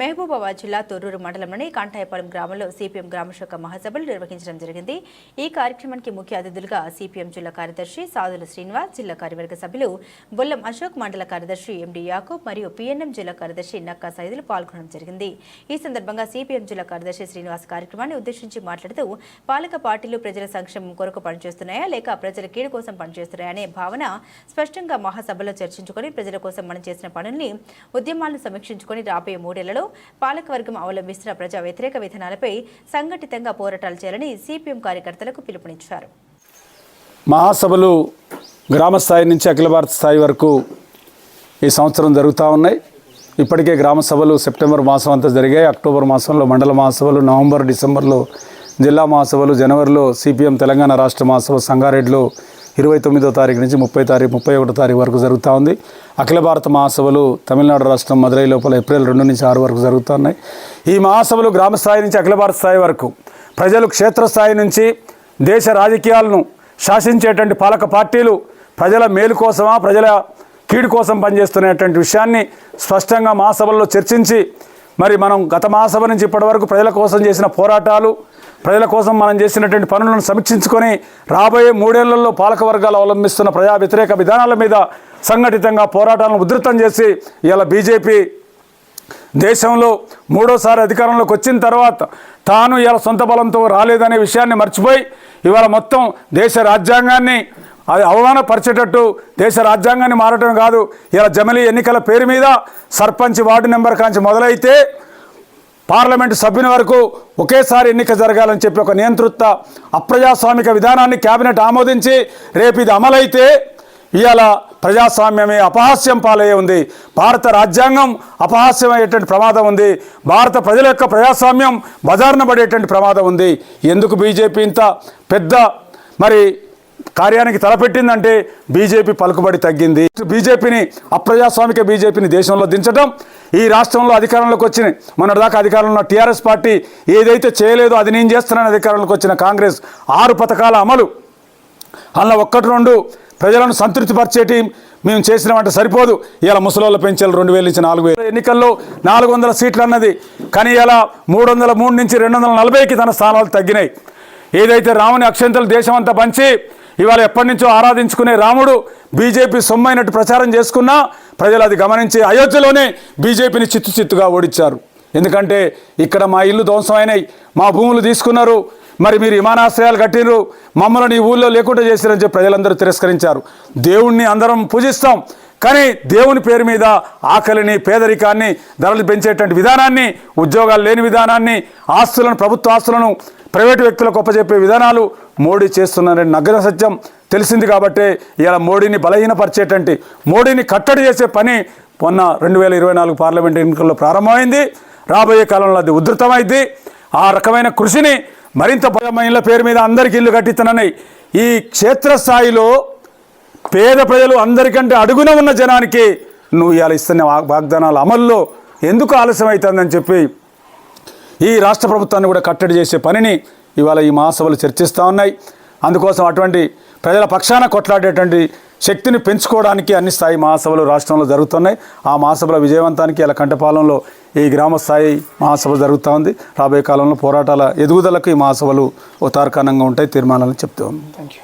మహబూబాబాద్ జిల్లా తొర్రూరు మండలంలోని కాంటాయపాలెం గ్రామంలో సిపిఎం గ్రామశాఖ మహాసభలు నిర్వహించడం జరిగింది. ఈ కార్యక్రమానికి ముఖ్య అతిథులుగా సిపిఎం జిల్లా కార్యదర్శి సాదుల శ్రీనివాస్ జిల్లా కార్యవర్గ సభ్యులు బొల్లం అశోక్ మండల కార్యదర్శి ఎండి యాకూబ్ మరియు పిఎన్ఎం జిల్లా కార్యదర్శి నక్కా సైదులు పాల్గొనడం జరిగింది. ఈ సందర్భంగా సిపిఎం జిల్లా కార్యదర్శి శ్రీనివాస్ కార్యక్రమాన్ని ఉద్దేశించి మాట్లాడుతూ పాలక పార్టీలు ప్రజల సంక్షేమం కొరకు పనిచేస్తున్నాయా లేక ప్రజల కీడు కోసం పనిచేస్తున్నాయా అనే భావన స్పష్టంగా మహాసభలో చర్చించుకొని ప్రజల కోసం మనం చేసిన పనుల్ని ఉద్యమాలను సమీక్షించుకొని రాబోయే మూడేళ్ళలో పాలకవర్గం అవలంబిస్తున్న ప్రజా వ్యతిరేక విధానాలపై సంఘటితంగా పోరాటాలు చేయాలని సిపిఎం కార్యకర్తలకు పిలుపునిచ్చారు. మహాసభలు గ్రామ స్థాయి నుంచి అఖిల భారత స్థాయి వరకు ఈ సంవత్సరం జరుగుతూ ఉన్నాయి. ఇప్పటికే గ్రామ సభలు సెప్టెంబర్ మాసం అంతా జరిగాయి. అక్టోబర్ మాసంలో మండల మహాసభలు నవంబర్ డిసెంబర్లో జిల్లా మహాసభలు జనవరిలో సిపిఎం తెలంగాణ రాష్ట్ర మహాసభ సంగారెడ్డిలో ఇరవై తొమ్మిదో తారీఖు నుంచి ముప్పై తారీఖు ముప్పై ఒకటో తారీఖు వరకు జరుగుతూ ఉంది. అఖిల భారత మహాసభలు తమిళనాడు రాష్ట్రం మదురై లోపల ఏప్రిల్ రెండు నుంచి ఆరు వరకు జరుగుతున్నాయి ఈ మహాసభలు గ్రామ స్థాయి నుంచి అఖిల భారత స్థాయి వరకు ప్రజలు క్షేత్రస్థాయి నుంచి దేశ రాజకీయాలను శాసించేటువంటి పాలక పార్టీలు ప్రజల మేలు కోసమా ప్రజల కీడు కోసం పనిచేస్తున్నటువంటి విషయాన్ని స్పష్టంగా మహాసభల్లో చర్చించి మరి మనం గత మహాసభ నుంచి ఇప్పటివరకు ప్రజల కోసం చేసిన పోరాటాలు ప్రజల కోసం మనం చేసినటువంటి పనులను సమీక్షించుకొని రాబోయే మూడేళ్ళలో పాలకవర్గాలు అవలంబిస్తున్న ప్రజా వ్యతిరేక విధానాల మీద సంఘటితంగా పోరాటాలను ఉధృతం చేసి ఇలా బీజేపీ దేశంలో మూడోసారి అధికారంలోకి వచ్చిన తర్వాత తాను ఇలా సొంత బలంతో రాలేదనే విషయాన్ని మర్చిపోయి ఇవాళ మొత్తం దేశ రాజ్యాంగాన్ని అది అవమానపరిచేటట్టు దేశ రాజ్యాంగాన్ని మారటం కాదు. ఇలా జమిలీ ఎన్నికల పేరు మీద సర్పంచ్ వార్డు నెంబర్ కాంచి మొదలైతే పార్లమెంటు సభ్యుని వరకు ఒకేసారి ఎన్నిక జరగాలని చెప్పి ఒక నియంతృత్వ అప్రజాస్వామిక విధానాన్ని కేబినెట్ ఆమోదించి రేపు ఇది అమలైతే ఇవాళ ప్రజాస్వామ్యమే అపహాస్యం పాలయ్యే ఉంది. భారత రాజ్యాంగం అపహాస్యమయ్యేటువంటి ప్రమాదం ఉంది. భారత ప్రజల యొక్క ప్రజాస్వామ్యం బజారున పడేటువంటి ప్రమాదం ఉంది. ఎందుకు బీజేపీ ఇంత పెద్ద మరి కార్యానికి తలపెట్టిందంటే బీజేపీ పలుకుబడి తగ్గింది. బీజేపీని అప్రజాస్వామిక బీజేపీని దేశంలో దించడం ఈ రాష్ట్రంలో అధికారంలోకి వచ్చిన మొన్నటిదాకా అధికారంలో ఉన్న టీఆర్ఎస్ పార్టీ ఏదైతే చేయలేదో అది నేను చేస్తున్నాను అధికారంలోకి వచ్చిన కాంగ్రెస్ ఆరు పథకాల అమలు. అలా ఒక్కటి రెండు ప్రజలను సంతృప్తిపరిచేటి మేము చేసినామంటే సరిపోదు. ఇలా ముసలోళ్ళ పెంచాలి రెండు వేలు నుంచి నాలుగు వేలు. ఎన్నికల్లో నాలుగు వందల సీట్లు అన్నది. కానీ ఇలా మూడు వందల మూడు నుంచి రెండు వందల నలభైకి తన స్థానాలు తగ్గినాయి. ఏదైతే రాముని అక్షంతలు దేశం అంతా పంచి ఇవాళ ఎప్పటి నుంచో ఆరాధించుకునే రాముడు బీజేపీ సొమ్మైనట్టు ప్రచారం చేసుకున్నా ప్రజలు అది గమనించి అయోధ్యలోనే బీజేపీని చిత్తు చిత్తుగా ఓడించారు. ఎందుకంటే ఇక్కడ మా ఇల్లు ధ్వంసమైనాయి మా భూములు తీసుకున్నారు మరి మీరు విమానాశ్రయాలు కట్టినరు మమ్మల్ని ఈ ఊళ్ళో లేకుండా చేసిరని చెప్పి ప్రజలందరూ తిరస్కరించారు. దేవుణ్ణి అందరం పూజిస్తాం కానీ దేవుని పేరు మీద ఆకలిని పేదరికాన్ని ధరలు పెంచేటువంటి విధానాన్ని ఉద్యోగాలు లేని విధానాన్ని ఆస్తులను ప్రభుత్వ ఆస్తులను ప్రైవేటు వ్యక్తులకు గొప్పచెప్పే విధానాలు మోడీ చేస్తున్నారని నగ్న సత్యం తెలిసింది కాబట్టి ఇలా మోడీని బలహీనపరిచేటువంటి మోడీని కట్టడి చేసే పని మొన్న రెండు వేల ఇరవై నాలుగు పార్లమెంట్ ఎన్నికల్లో ప్రారంభమైంది. రాబోయే కాలంలో అది ఉధృతమైంది ఆ రకమైన కృషిని మరింత బలమైన పేరు మీద అందరికీ ఇల్లు కట్టిస్తున్నాయి ఈ క్షేత్రస్థాయిలో పేద ప్రజలు అందరికంటే అడుగున ఉన్న జనానికి నువ్వు ఇవాళ ఇస్తున్న వాగ్- వాగ్దానాల అమల్లో ఎందుకు ఆలస్యం అవుతుందని చెప్పి ఈ రాష్ట్ర ప్రభుత్వాన్ని కూడా కట్టడి చేసే పనిని ఇవాళ ఈ మహాసభలు చర్చిస్తూ ఉన్నాయి. అందుకోసం అటువంటి ప్రజల పక్షాన కొట్లాడేటువంటి శక్తిని పెంచుకోవడానికి అన్ని స్థాయి మహాసభలు రాష్ట్రంలో జరుగుతున్నాయి. ఆ మహాసభల విజయవంతానికి ఇలా కంటపాలెంలో ఈ గ్రామ స్థాయి మహాసభ జరుగుతూ ఉంది. రాబోయే కాలంలో పోరాటాల ఎదుగుదలకు ఈ మహాసభలు ఓ తార్కాణంగా ఉంటాయి. తీర్మానాలను చెప్తూ ఉంది థ్యాంక్ యూ